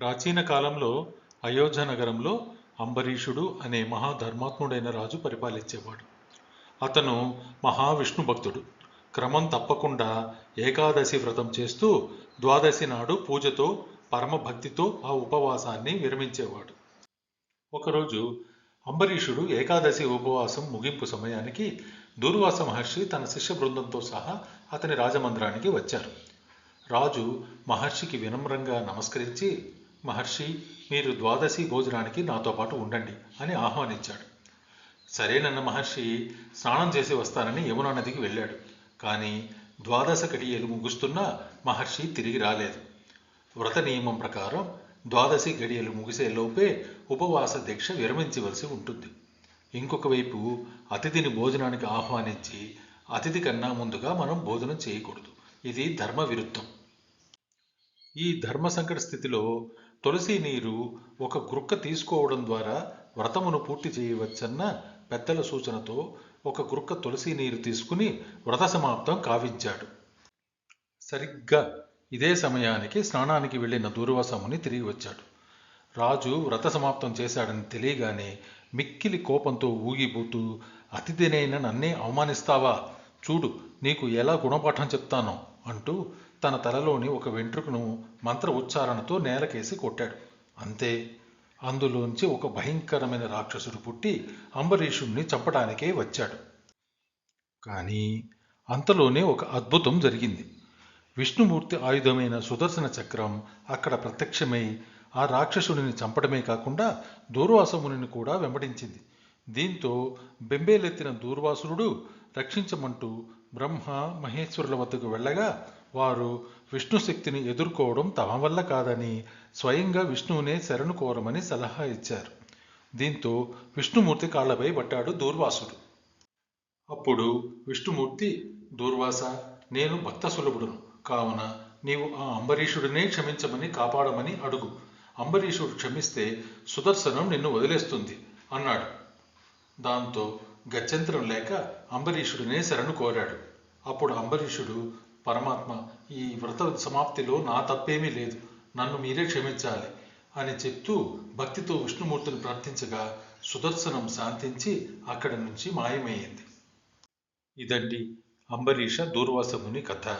ప్రాచీన కాలంలో అయోధ్య నగరంలో అంబరీషుడు అనే మహాధర్మాత్ముడైన రాజు పరిపాలించేవాడు. అతను మహావిష్ణు భక్తుడు. క్రమం తప్పకుండా ఏకాదశి వ్రతం చేస్తూ ద్వాదశి నాడు పూజతో పరమభక్తితో ఆ ఉపవాసాన్ని విరమించేవాడు. ఒకరోజు అంబరీషుడు ఏకాదశి ఉపవాసం ముగింపు సమయానికి దూర్వాస మహర్షి తన శిష్య బృందంతో సహా అతని రాజమందిరానికి వచ్చారు. రాజు మహర్షికి వినమ్రంగా నమస్కరించి మహర్షి మీరు ద్వాదశి భోజనానికి నాతో పాటు ఉండండి అని ఆహ్వానించాడు. సరేనన్న మహర్షి స్నానం చేసి వస్తానని యమునా నదికి వెళ్ళాడు. కానీ ద్వాదశ గడియలు ముగుస్తున్నా మహర్షి తిరిగి రాలేదు. వ్రత నియమం ప్రకారం ద్వాదశి గడియలు ముగిసేలోపే ఉపవాస దీక్ష విరమించవలసి ఉంటుంది. ఇంకొక వైపు అతిథిని భోజనానికి ఆహ్వానించి అతిథి కన్నా ముందుగా మనం భోజనం చేయకూడదు. ఇది ధర్మ విరుద్ధం ఈ ధర్మ సంకట స్థితిలో తులసి నీరు ఒక గురుక్క తీసుకోవడం ద్వారా వ్రతమును పూర్తి చేయవచ్చన్న పెద్దల సూచనతో ఒక గురుక్క తులసి నీరు తీసుకుని వ్రత సమాప్తం కావించాడు. సరిగ్గా ఇదే సమయానికి స్నానానికి వెళ్ళిన దూర్వాసముని తిరిగి వచ్చాడు. రాజు వ్రత సమాప్తం చేశాడని తెలియగానే మిక్కిలి కోపంతో ఊగిపోతూ అతిథినైన నన్నే అవమానిస్తావా? చూడు నీకు ఎలా గుణపాఠం చెప్తానో. అంటూ తన తలలోని ఒక వెంట్రుకను మంత్ర ఉచ్చారణతో నేలకేసి కొట్టాడు. అంతే అందులోంచి ఒక భయంకరమైన రాక్షసుడు పుట్టి అంబరీషుణ్ణి చంపడానికే వచ్చాడు. కానీ అంతలోనే ఒక అద్భుతం జరిగింది. విష్ణుమూర్తి ఆయుధమైన సుదర్శన చక్రం అక్కడ ప్రత్యక్షమై ఆ రాక్షసుడిని చంపడమే కాకుండా దూర్వాసమునిని కూడా వెంబడించింది. దీంతో బెంబేలెత్తిన దూర్వాసురుడు రక్షించమంటూ బ్రహ్మ మహేశ్వరుల వద్దకు వెళ్ళగా వారు విష్ణు శక్తిని ఎదుర్కోవడం తమ వల్ల కాదని స్వయంగా విష్ణువునే శరణు కోరమని సలహా ఇచ్చారు. దీంతో విష్ణుమూర్తి కాళ్ళపై పట్టాడు దూర్వాసుడు. అప్పుడు విష్ణుమూర్తి దూర్వాస నేను భక్త సులభుడును. కావున నీవు ఆ అంబరీషుడినే క్షమించమని కాపాడమని అడుగు. అంబరీషుడు క్షమిస్తే సుదర్శనం నిన్ను వదిలేస్తుంది అన్నాడు. దాంతో గత్యంతరం లేక అంబరీషుడినే శరణు కోరాడు. అప్పుడు అంబరీషుడు పరమాత్మ ఈ వ్రత సమాప్తిలో నా తప్పేమీ లేదు. నన్ను మీరే క్షమించాలి అని చెప్తూ భక్తితో విష్ణుమూర్తిని ప్రార్థించగా సుదర్శనం శాంతించి అక్కడి నుంచి మాయమయ్యింది. ఇదండి అంబరీష దూర్వాసముని కథ.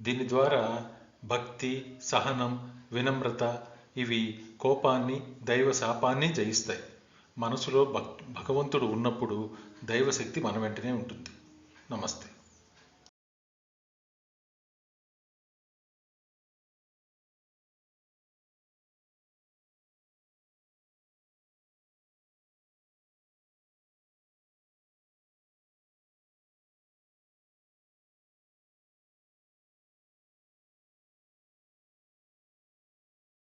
దీని ద్వారా భక్తి సహనం వినమ్రత ఇవి కోపాన్ని దైవ శాపాన్ని జయిస్తాయి. మనసులో భక్ భగవంతుడు ఉన్నప్పుడు దైవశక్తి మన వెంటనే ఉంటుంది. నమస్తే.